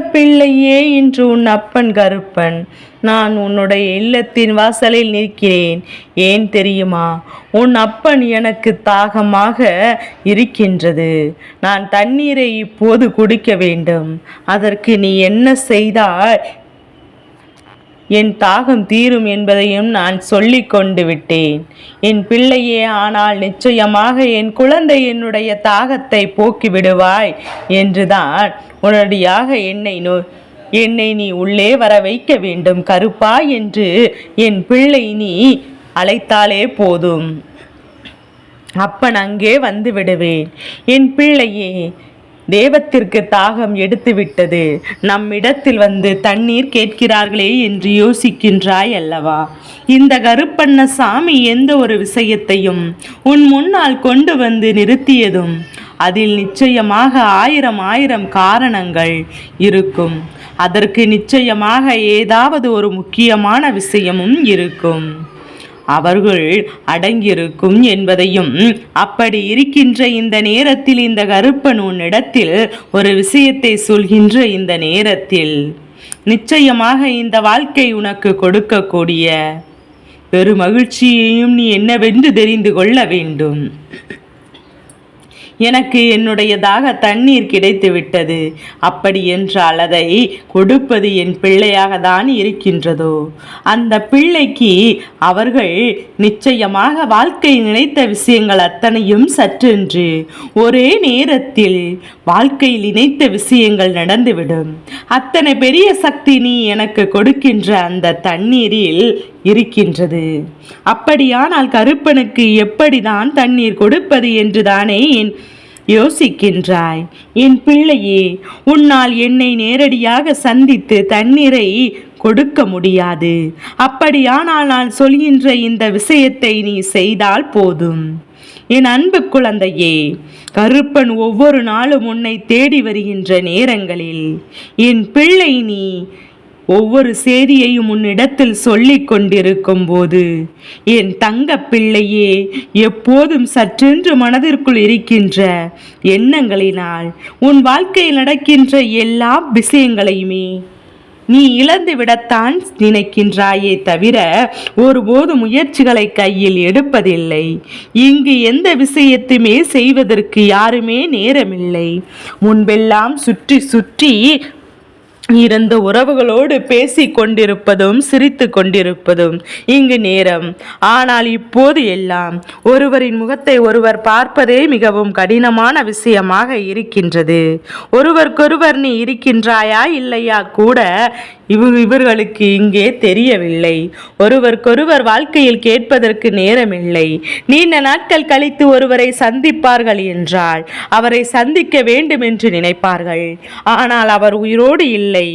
பிள்ளையே இன்று உன் அப்பன் கருப்பன். நான் உன்னுடைய இல்லத்தின் வாசலில் நிற்கிறேன். ஏன் தெரியுமா? உன் அப்பன் எனக்கு தாகமாக இருக்கின்றது. நான் தண்ணீரை இப்போது குடிக்க வேண்டும். அதற்கு நீ என்ன செய்தால் என் தாகம் தீரும் என்பதையும் நான் சொல்லி கொண்டு விட்டேன். என் பிள்ளையே ஆனால் நிச்சயமாக என் குழந்தை என்னுடைய தாகத்தை போக்கி விடுவாய் என்றுதான் உடனடியாக என்னை நோ என்னை நீ உள்ளே வர வைக்க வேண்டும். கருப்பா என்று என் பிள்ளை நீ அழைத்தாலே போதும். அப்பன் அங்கே வந்து விடுவேன். என் பிள்ளையே தேவத்திற்கு தாகம் எடுத்துவிட்டது. நம்மிடத்தில் வந்து தண்ணீர் கேட்கிறார்களே என்று யோசிக்கின்றாய் அல்லவா? இந்த கருப்பண்ண சாமி எந்த ஒரு விஷயத்தையும் உன் முன்னால் கொண்டு வந்து நிறுத்தியதும் அதில் நிச்சயமாக ஆயிரம் ஆயிரம் காரணங்கள் இருக்கும். அதற்கு நிச்சயமாக ஏதாவது ஒரு முக்கியமான விஷயமும் இருக்கும். அவர்கள் அடங்கியிருக்கும் என்பதையும் அப்படி இருக்கின்ற இந்த நேரத்தில் இந்த கருப்பன் உன்னிடத்தில் ஒரு விஷயத்தை சொல்கின்ற இந்த நேரத்தில் நிச்சயமாக இந்த வாழ்க்கை உனக்கு கொடுக்கக்கூடிய பெருமகிழ்ச்சியையும் நீ என்னவென்று தெரிந்து கொள்ள வேண்டும். எனக்கு என்னுடையதாக தண்ணீர் கிடைத்து விட்டது அப்படி என்றால் அதை கொடுப்பது என் பிள்ளையாக தான் இருக்கின்றதோ? அந்த பிள்ளைக்கு அவர்கள் நிச்சயமாக வாழ்க்கை நினைத்த விஷயங்கள் அத்தனையும் சற்றென்று ஒரே நேரத்தில் வாழ்க்கையில் நினைத்த விஷயங்கள் நடந்துவிடும். அத்தனை பெரிய சக்தி நீ எனக்கு கொடுக்கின்ற அந்த தண்ணீரில் இருக்கின்றது. அப்படியானால் கருப்பனுக்கு எப்படிதான் தண்ணீர் கொடுப்பது என்றுதானே என் யோசிக்கின்றாய். என் பிள்ளையே உன்னால் என்னை நேரடியாக சந்தித்து தண்ணீரை கொடுக்க முடியாது. அப்படியானால் நான் சொல்கின்ற இந்த விஷயத்தை நீ செய்தால் போதும். என் அன்பு குழந்தையே கருப்பன் ஒவ்வொரு நாளும் உன்னை தேடி வருகின்ற நேரங்களில் என் பிள்ளை நீ ஒவ்வொரு செய்தியையும் உன்னிடத்தில் சொல்லிக் கொண்டிருக்கும் போது என் தங்க பிள்ளையே எப்போதும் சற்றென்று மனதிற்குள் இருக்கின்ற எண்ணங்களினால் உன் வாழ்க்கையில் நடக்கின்ற எல்லா விஷயங்களையுமே நீ இழந்து விடத்தான் நினைக்கின்றாயே தவிர ஒருபோது முயற்சிகளை கையில் எடுப்பதில்லை. இங்கு எந்த விஷயத்தையுமே செய்வதற்கு யாருமே நேரமில்லை. முன்பெல்லாம் சுற்றி சுற்றி இருந்த உறவுகளோடு பேசி கொண்டிருப்பதும் சிரித்து கொண்டிருப்பதும் இங்கு நேரம். ஆனால் இப்போது எல்லாம் ஒருவரின் முகத்தை ஒருவர் பார்ப்பதே மிகவும் கடினமான விஷயமாக இருக்கின்றது. ஒருவருக்கொருவர் நீ இருக்கின்றாயா இல்லையா கூட இவ் இவர்களுக்கு இங்கே தெரியவில்லை. ஒருவருக்கொருவர் வாழ்க்கையில் கேட்பதற்கு நேரமில்லை. நீண்ட நாட்கள் கழித்து ஒருவரை சந்திப்பார்கள் என்றால் அவரை சந்திக்க வேண்டும் என்று நினைப்பார்கள். ஆனால் அவர் உயிரோடு இல்லை. இல்லை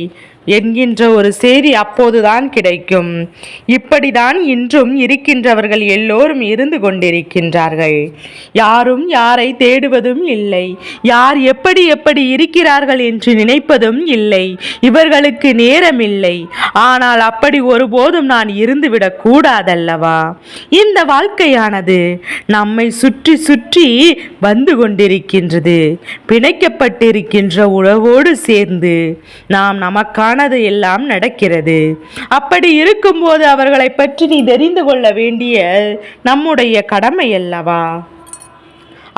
என்கின்ற ஒரு செய்தி அப்போதுதான் கிடைக்கும். இப்படிதான் இன்றும் இருக்கின்றவர்கள் எல்லோரும் இருந்து கொண்டிருக்கின்றார்கள். யாரும் யாரை தேடுவதும் இல்லை. யார் எப்படி எப்படி இருக்கிறார்கள் என்று நினைப்பதும் இல்லை. இவர்களுக்கு நேரம் இல்லை ஆனால் அப்படி ஒருபோதும் நான் இருந்துவிடக் கூடாதல்லவா? இந்த வாழ்க்கையானது நம்மை சுற்றி சுற்றி வந்து கொண்டிருக்கின்றது. பிணைக்கப்பட்டிருக்கின்ற உறவோடு சேர்ந்து நாம் ஆனது எல்லாம் நடக்கிறது. அப்படி இருக்கும்போது அவர்களை பற்றி நீ தெரிந்து கொள்ள வேண்டிய நம்முடைய கடமை அல்லவா?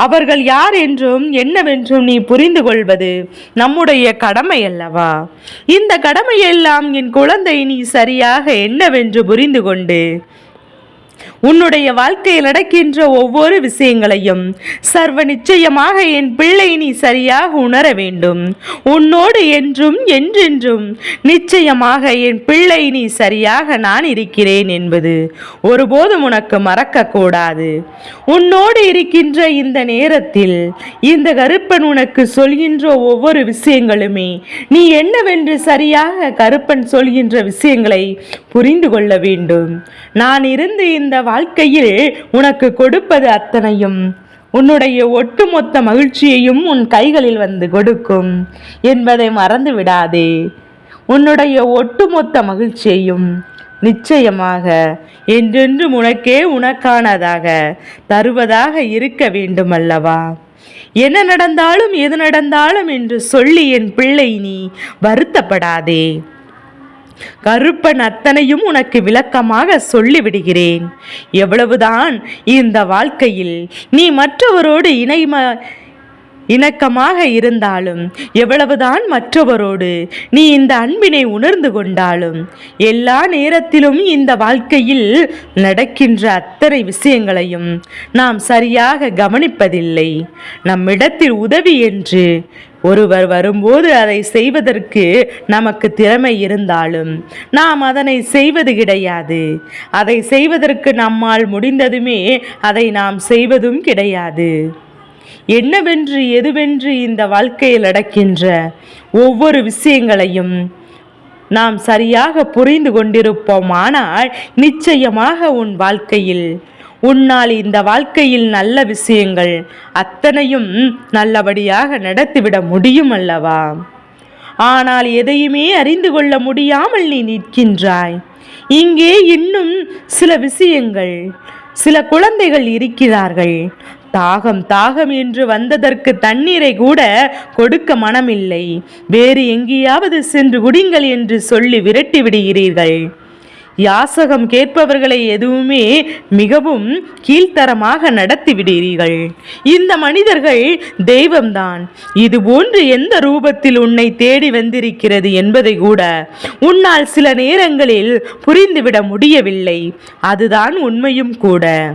அவர்கள் யார் என்றும் என்னவென்றும் நீ புரிந்து கொள்வது நம்முடைய கடமை அல்லவா? இந்த கடமையெல்லாம் என் குழந்தை நீ சரியாக என்னவென்று புரிந்து கொண்டு உன்னுடைய வாழ்க்கையில் நடக்கின்ற ஒவ்வொரு விஷயங்களையும் சர்வ நிச்சயமாக என் பிள்ளை நீ சரியாக உணர வேண்டும். உன்னோடு என்றும் என்றென்றும் நிச்சயமாக என் பிள்ளை நீ சரியாக நான் இருக்கிறேன் என்பது ஒருபோதும் உனக்கு மறக்கக்கூடாது. உன்னோடு இருக்கின்ற இந்த நேரத்தில் இந்த கருப்பன் உனக்கு சொல்கின்ற ஒவ்வொரு விஷயங்களுமே நீ என்னவென்று சரியாக கருப்பன் சொல்கின்ற விஷயங்களை புரிந்து கொள்ள வேண்டும். நான் இருந்து இந்த வாழ்க்கையில் உனக்கு கொடுப்பது அத்தனையும். உன்னுடைய ஒட்டுமொத்த மகிழ்ச்சியையும் உன் கைகளில் வந்து கொடுக்கும். என்பதை மறந்து விடாதே. உன்னுடைய ஒட்டுமொத்த மகிழ்ச்சியையும் நிச்சயமாக என்றென்றும் உனக்கே உனக்கானதாக தருவதாக இருக்க வேண்டும் அல்லவா என்ன நடந்தாலும் எது நடந்தாலும் என்று சொல்லி என் பிள்ளை நீ வருத்தப்படாதே. கருப்பன் அத்தனையும் உனக்கு விளக்கமாக சொல்லிவிடுகிறேன். எவ்வளவுதான் இந்த வாழ்க்கையில் நீ மற்றவரோடு இணைம இணக்கமாக இருந்தாலும் எவ்வளவுதான் மற்றவரோடு நீ இந்த அன்பினை உணர்ந்து கொண்டாலும் எல்லா நேரத்திலும் இந்த வாழ்க்கையில் நடக்கின்ற அத்தனை விஷயங்களையும் நாம் சரியாக கவனிப்பதில்லை. நம்மிடத்தில் உதவி என்று ஒருவர் வரும்போது அதை செய்வதற்கு நமக்கு திறமை இருந்தாலும் நாம் அதனை செய்வது கிடையாது. அதை செய்வதற்கு நம்மால் முடிந்ததுமே அதை நாம் செய்வதும் கிடையாது. என்னவென்று எதுவென்று இந்த வாழ்க்கையில் நடக்கின்ற ஒவ்வொரு விஷயங்களையும் நாம் சரியாக புரிந்து கொண்டிருப்போமானால் நிச்சயமாக உன் வாழ்க்கையில் உன்னால் இந்த வாழ்க்கையில் நல்ல விஷயங்கள் அத்தனையும் நல்லபடியாக நடத்திவிட முடியும் அல்லவா? ஆனால் எதையுமே அறிந்து கொள்ள முடியாமல் நீ நிற்கின்றாய். இங்கே இன்னும் சில விஷயங்கள் சில குழந்தைகள் இருக்கிறார்கள். தாகம் தாகம் என்று வந்ததற்கு தண்ணீரை கூட கொடுக்க மனமில்லை. வேறு எங்கேயாவது சென்று குடிங்கள் என்று சொல்லி விரட்டி விடுகிறீர்கள். யாசகம் கேட்பவர்களை எதுவுமே மிகவும் கீழ்த்தரமாக நடத்திவிடுகிறீர்கள் இந்த மனிதர்கள் தெய்வம்தான். இது போன்று எந்த ரூபத்தில் உன்னை தேடி வந்திருக்கிறது என்பதை கூட உன்னால் சில நேரங்களில் புரிந்துவிட முடியவில்லை. அதுதான் உண்மையும் கூட.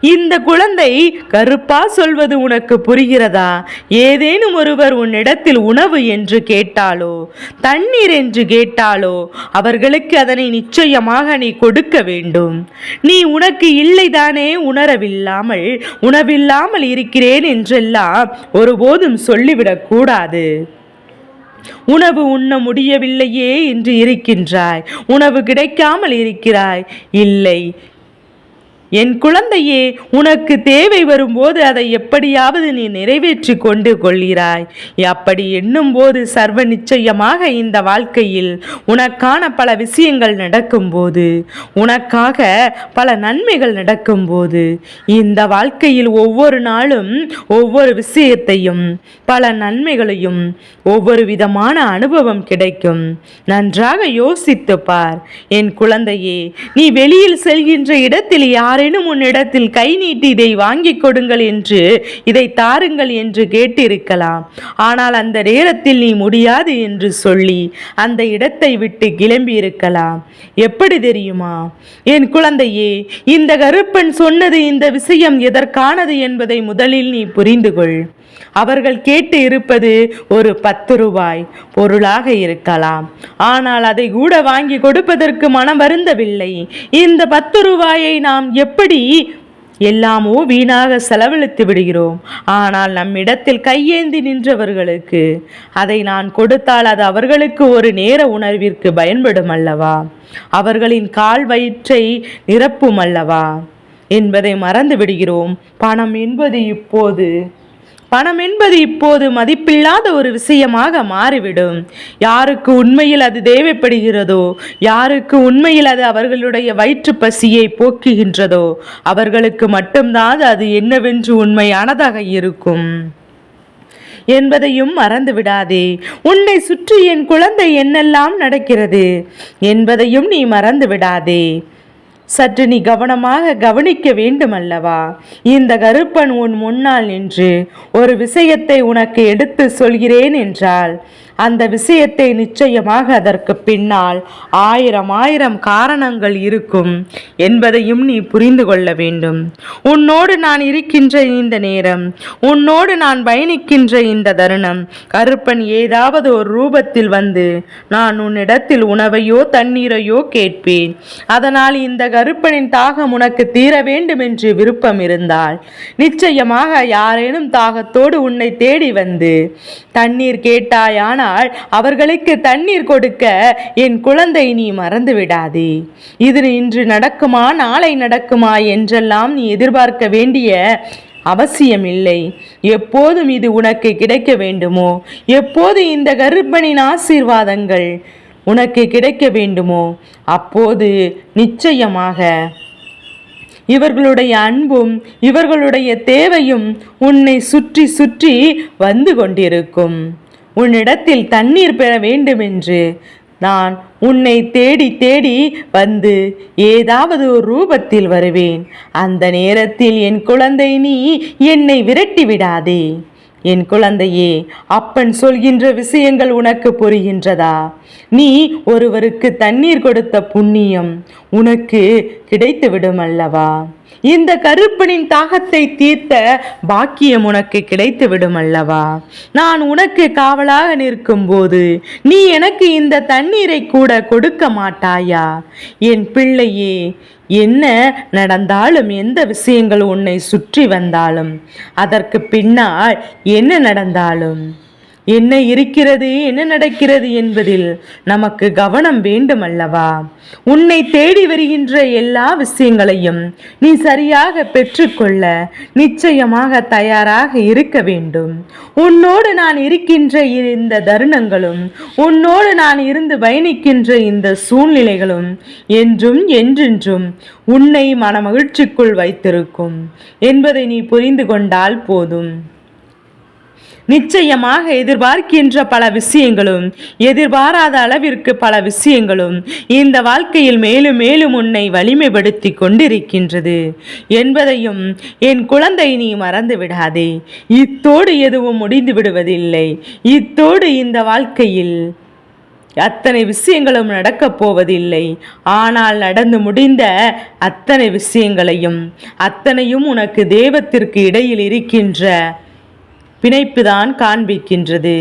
இந்த குழந்தை கருப்பா சொல்வது உனக்கு புரிகிறதா? ஏதேனும் ஒருவர் உன்னிடத்தில் உணவு என்று கேட்டாலோ தண்ணீர் என்று கேட்டாலோ அவர்களுக்கு அதனை நிச்சயமாக நீ கொடுக்க வேண்டும். நீ உனக்கு இல்லைதானே உணரவில்லாமல் உணவில்லாமல் இருக்கிறேன் என்றெல்லாம் ஒருபோதும் சொல்லிவிடக்கூடாது. உணவு உண்ண முடியவில்லையே என்று இருக்கின்றாய். உணவு கிடைக்காமல் இருக்கிறாய். இல்லை என் குழந்தையே உனக்கு தேவை வரும்போது அதை எப்படியாவது நீ நிறைவேற்றி கொண்டு கொள்கிறாய். அப்படி எண்ணும்போது சர்வ நிச்சயமாக இந்த வாழ்க்கையில் உனக்கான பல விஷயங்கள் நடக்கும்போது உனக்காக பல நன்மைகள் நடக்கும்போது இந்த வாழ்க்கையில் ஒவ்வொரு நாளும் ஒவ்வொரு விஷயத்தையும் பல நன்மைகளையும் ஒவ்வொரு விதமான அனுபவம் கிடைக்கும். நன்றாக யோசித்து பார். என் குழந்தையே நீ வெளியில் செல்கின்ற இடத்தில் யாரை யாரேனும் உன்னிடத்தில் கை நீட்டி இதை வாங்கிக் கொடுங்கள் என்று இதை தாருங்கள் என்று கேட்டிருக்கலாம். ஆனால் அந்த நேரத்தில் நீ முடியாது என்று சொல்லி அந்த இடத்தை விட்டு கிளம்பி இருக்கலாம் எப்படி தெரியுமா? என் குழந்தையே இந்த கருப்பன் சொன்னது இந்த விஷயம் எதற்கானது என்பதை முதலில் நீ புரிந்து கொள் அவர்கள் கேட்டு இருப்பது ஒரு பத்து ரூபாய் பொருளாக இருக்கலாம். ஆனால் அதை கூட வாங்கி கொடுப்பதற்கு மனம் வருந்தவில்லை. இந்த பத்து ரூபாயை நாம் எப்படி எல்லாமோ வீணாக செலவழித்து விடுகிறோம். ஆனால் நம்மிடத்தில் கையேந்தி நின்றவர்களுக்கு அதை நான் கொடுத்தால் அது அவர்களுக்கு ஒரு நேர உணர்விற்கு பயன்படும் அல்லவா? அவர்களின் கால் வயிற்றை நிரப்பும் அல்லவா? என்பதை மறந்து விடுகிறோம். பணம் என்பது இப்போது பணம் என்பது இப்போது மதிப்பில்லாத ஒரு விஷயமாக மாறிவிடும். யாருக்கு உண்மையில் அது தேவைப்படுகிறதோ யாருக்கு உண்மையில் அது அவர்களுடைய வயிற்று பசியை போக்குகின்றதோ அவர்களுக்கு மட்டும்தான் அது என்னவென்று உண்மையானதாக இருக்கும். என்பதையும் மறந்து விடாதே உன்னை சுற்றி என் குழந்தை என்னெல்லாம் நடக்கிறது என்பதையும் நீ மறந்து விடாதே சற்று நீ கவனமாக கவனிக்க வேண்டுமல்லவா? இந்த கருப்பன் உன் முன்னால் நின்று ஒரு விஷயத்தை உனக்கு எடுத்து சொல்கிறேன் என்றால் அந்த விஷயத்தை நிச்சயமாக அதற்கு பின்னால் ஆயிரம் ஆயிரம் காரணங்கள் இருக்கும் என்பதையும் நீ புரிந்து கொள்ள வேண்டும். உன்னோடு நான் இருக்கின்ற இந்த நேரம் உன்னோடு நான் பயணிக்கின்ற இந்த தருணம் கருப்பன் ஏதாவது ஒரு ரூபத்தில் வந்து நான் உன்னிடத்தில் உணவையோ தண்ணீரையோ கேட்பேன். அதனால் இந்த கருப்பனின் தாகம் உனக்கு தீர வேண்டும் என்று விருப்பம் இருந்தால் நிச்சயமாக யாரேனும் தாகத்தோடு உன்னை தேடி வந்து தண்ணீர் கேட்டாயான ஆனால் அவர்களுக்கு தண்ணீர் கொடுக்க என் குழந்தை நீ மறந்து விடாதே இது இன்று நடக்குமா நாளை நடக்குமா என்றெல்லாம் நீ எதிர்பார்க்க வேண்டிய அவசியமில்லை. எப்போதும் இது உனக்கு கிடைக்க வேண்டுமோ? எப்போது இந்த கர்ப்பனின் ஆசீர்வாதங்கள் உனக்கு கிடைக்க வேண்டுமோ? அப்போது நிச்சயமாக இவர்களுடைய அன்பும் இவர்களுடைய தேவையும் உன்னை சுற்றி சுற்றி வந்து கொண்டிருக்கும். உன்னிடத்தில் தண்ணீர் பெற வேண்டுமென்று. நான் உன்னை தேடி தேடி வந்து ஏதாவது ஒரு ரூபத்தில் வருவேன். அந்த நேரத்தில் என் குழந்தை நீ என்னை விரட்டி விடாதே. என் குழந்தையே அப்பன் சொல்கின்ற விஷயங்கள் உனக்கு புரிகின்றதா? நீ ஒருவருக்கு தண்ணீர் கொடுத்த புண்ணியம் உனக்கு கிடைத்துவிடும் அல்லவா? இந்த கருப்பனின் தாகத்தை தீர்த்த பாக்கியம் உனக்கு கிடைத்து விடும் அல்லவா? நான் உனக்கு காவலாக நிற்கும் போது நீ எனக்கு இந்த தண்ணீரை கூட கொடுக்க மாட்டாயா? என் பிள்ளையே என்ன நடந்தாலும் எந்த விஷயங்கள் உன்னை சுற்றி வந்தாலும் அதற்கு பின்னால் என்ன நடந்தாலும்? என்ன இருக்கிறது என்ன நடக்கிறது என்பதில் நமக்கு கவனம் வேண்டும் அல்லவா உன்னை தேடி வருகின்ற எல்லா விஷயங்களையும் நீ சரியாக பெற்றுக்கொள்ள நிச்சயமாக தயாராக இருக்க வேண்டும். உன்னோடு நான் இருக்கின்ற இந்த தருணங்களும் உன்னோடு நான் இருந்து பயணிக்கின்ற இந்த சூழ்நிலைகளும் என்றும் என்றென்றும் உன்னை மனமகிழ்ச்சிக்குள் வைத்திருக்கும் என்பதை நீ புரிந்து கொண்டால் போதும். நிச்சயமாக எதிர்பார்க்கின்ற பல விஷயங்களும் எதிர்பாராத அளவிற்கு பல விஷயங்களும் இந்த வாழ்க்கையில் மேலும் மேலும் உன்னை வலிமைப்படுத்தி கொண்டிருக்கின்றது என்பதையும் என் குழந்தை நீ மறந்து விடாதே. இத்தோடு எதுவும் முடிந்து விடுவதில்லை. இத்தோடு இந்த வாழ்க்கையில் அத்தனை விஷயங்களும் நடக்கப் போவதில்லை. ஆனால் நடந்து முடிந்த அத்தனை விஷயங்களையும் அத்தனையும் உனக்கு தெய்வத்திற்கு இடையில் இருக்கின்ற பிணைப்புதான் காண்பிக்கின்றது.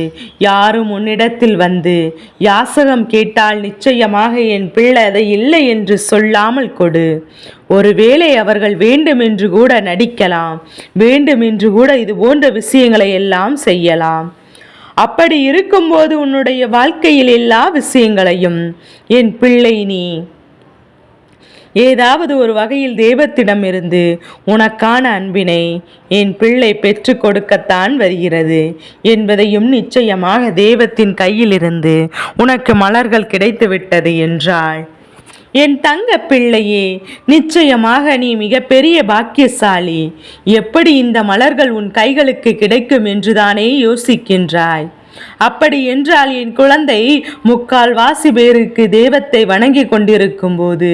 யாரும் உன்னிடத்தில் வந்து யாசகம் கேட்டால் நிச்சயமாக என் பிள்ளை அதை இல்லை என்று சொல்லாமல் கொடு. ஒருவேளை அவர்கள் வேண்டுமென்று கூட நடிக்கலாம் வேண்டுமென்று கூட இது போன்ற விஷயங்களை எல்லாம் செய்யலாம். அப்படி இருக்கும்போது உன்னுடைய வாழ்க்கையில் எல்லா விஷயங்களையும் என் பிள்ளை நீ ஏதாவது ஒரு வகையில் தெய்வத்திடமிருந்து உனக்கான அன்பினை என் பிள்ளை பெற்று கொடுக்கத்தான் வருகிறது என்பதையும் நிச்சயமாக தெய்வத்தின் கையிலிருந்து உனக்கு மலர்கள் கிடைத்துவிட்டது என்றாள். என் தங்க பிள்ளையே நிச்சயமாக நீ மிகப்பெரிய பாக்கியசாலி. எப்படி இந்த மலர்கள் உன் கைகளுக்கு கிடைக்கும் என்றுதானே யோசிக்கின்றாய். அப்படி என்றால் என் குழந்தை முக்கால் வாசி பேருக்கு தெய்வத்தை வணங்கி கொண்டிருக்கும் போது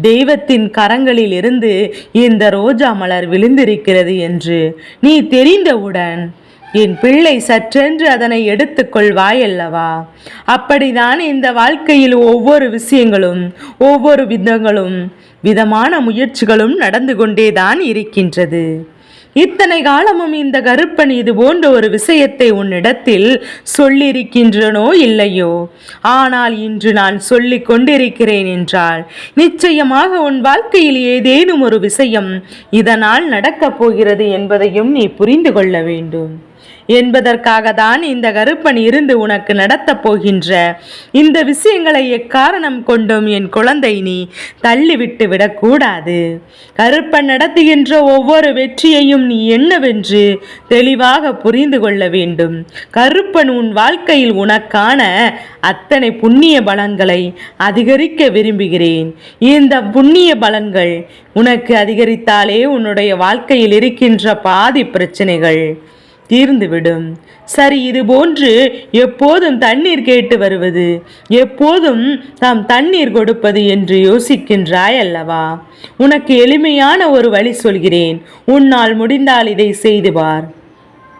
தெய்வத்தின் கரங்களில் இருந்து இந்த ரோஜா மலர் விழுந்திருக்கிறது என்று நீ தெரிந்தவுடன் என் பிள்ளை சற்றென்று அதனை எடுத்துக்கொள்வாயல்லவா அப்படிதான் இந்த வாழ்க்கையில் ஒவ்வொரு விஷயங்களும் ஒவ்வொரு விதங்களும் விதமான முயற்சிகளும் நடந்து கொண்டேதான் இருக்கின்றது. இத்தனை காலமும் இந்த கருப்பன் இது போன்ற ஒரு விஷயத்தை உன்னிடத்தில் சொல்லியிருக்கின்றனோ இல்லையோ? ஆனால் இன்று நான் சொல்லிக் கொண்டிருக்கிறேன் என்றால் நிச்சயமாக உன் வாழ்க்கையில் ஏதேனும் ஒரு விஷயம் இதனால் நடக்கப் போகிறது என்பதையும் நீ புரிந்து கொள்ள வேண்டும். என்பதற்காக தான் இந்த கருப்பன் இருந்து உனக்கு நடத்தப் போகின்ற. இந்த விஷயங்களை எக்காரணம் கொண்டும் என் குழந்தை நீ தள்ளிவிட்டு விடக்கூடாது. கருப்பன் நடத்துகின்ற ஒவ்வொரு வெற்றியையும் நீ என்னவென்று தெளிவாக புரிந்து கொள்ள வேண்டும். கருப்பன் உன் வாழ்க்கையில் உனக்கான அத்தனை புண்ணிய பலன்களை அதிகரிக்க விரும்புகிறேன். இந்த புண்ணிய பலன்கள் உனக்கு அதிகரித்தாலே உன்னுடைய வாழ்க்கையில் இருக்கின்ற பாதி பிரச்சனைகள். தீர்ந்துவிடும். சரி இது போன்று எப்போதும் தண்ணீர் கேட்டு வருவது? எப்போதும் தாம் தண்ணீர் கொடுப்பது என்று யோசிக்கின்றாய் அல்லவா? உனக்கு எளிமையான ஒரு வழி சொல்கிறேன். உன்னால் முடிந்தால் இதை செய்து பார்.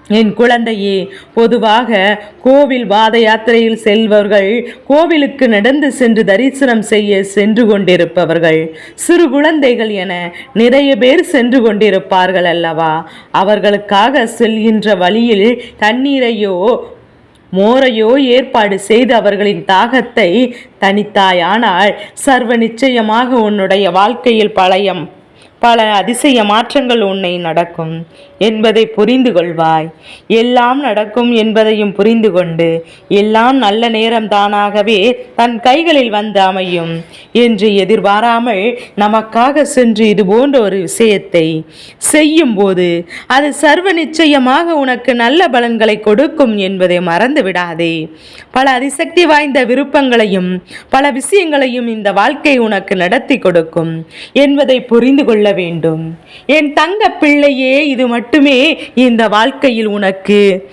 என் குழந்தையே பொதுவாக கோவில் வாத யாத்திரையில் செல்பவர்கள் கோவிலுக்கு நடந்து சென்று தரிசனம் செய்ய சென்று கொண்டிருப்பவர்கள். சிறு குழந்தைகள் என நிறைய பேர் சென்று கொண்டிருப்பார்கள் அல்லவா? அவர்களுக்காக செல்கின்ற வழியில் தண்ணீரையோ மோரையோ ஏற்பாடு செய்து அவர்களின் தாகத்தை தனித்தாயானால் சர்வ நிச்சயமாக உன்னுடைய வாழ்க்கையில் பழையம் பல அதிசய மாற்றங்கள் உன்னை நடக்கும் என்பதை புரிந்து கொள்வாய். எல்லாம் நடக்கும் என்பதையும் புரிந்து கொண்டு எல்லாம் நல்ல நேரம் தானாகவே தன் கைகளில் வந்து அமையும் என்று எதிர்பாராமல் நமக்காக சென்று இது போன்ற ஒரு விஷயத்தை செய்யும் போது அது சர்வ நிச்சயமாக உனக்கு நல்ல பலன்களை கொடுக்கும் என்பதை மறந்து விடாதே. பல அதிசக்தி வாய்ந்த விருப்பங்களையும் பல விஷயங்களையும் இந்த வாழ்க்கை உனக்கு நடத்தி கொடுக்கும் என்பதை புரிந்து கொள்ள வேண்டும். என் தங்க பிள்ளையே இது மட்டுமே இந்த வாழ்க்கையில் உனக்கு.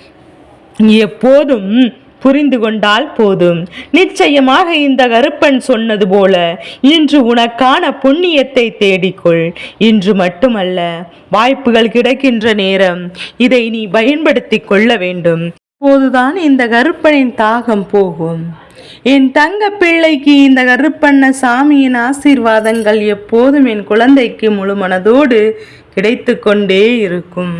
எப்போதும் புரிந்து கொண்டால் போதும். நிச்சயமாக இந்த கருப்பன் சொன்னது போல இன்று உனக்கான புண்ணியத்தை தேடிக்கொள். இன்று மட்டுமல்ல வாய்ப்புகள் கிடைக்கின்ற நேரம் இதை நீ பயன்படுத்தி கொள்ள வேண்டும். போதுதான் இந்த கருப்பனின் தாகம் போகும். என் தங்க பிள்ளைக்கு இந்த கருப்பண்ண சாமியின் ஆசீர்வாதங்கள் எப்போதும் என் குழந்தைக்கு முழு மனதோடு கிடைத்து கொண்டே இருக்கும்.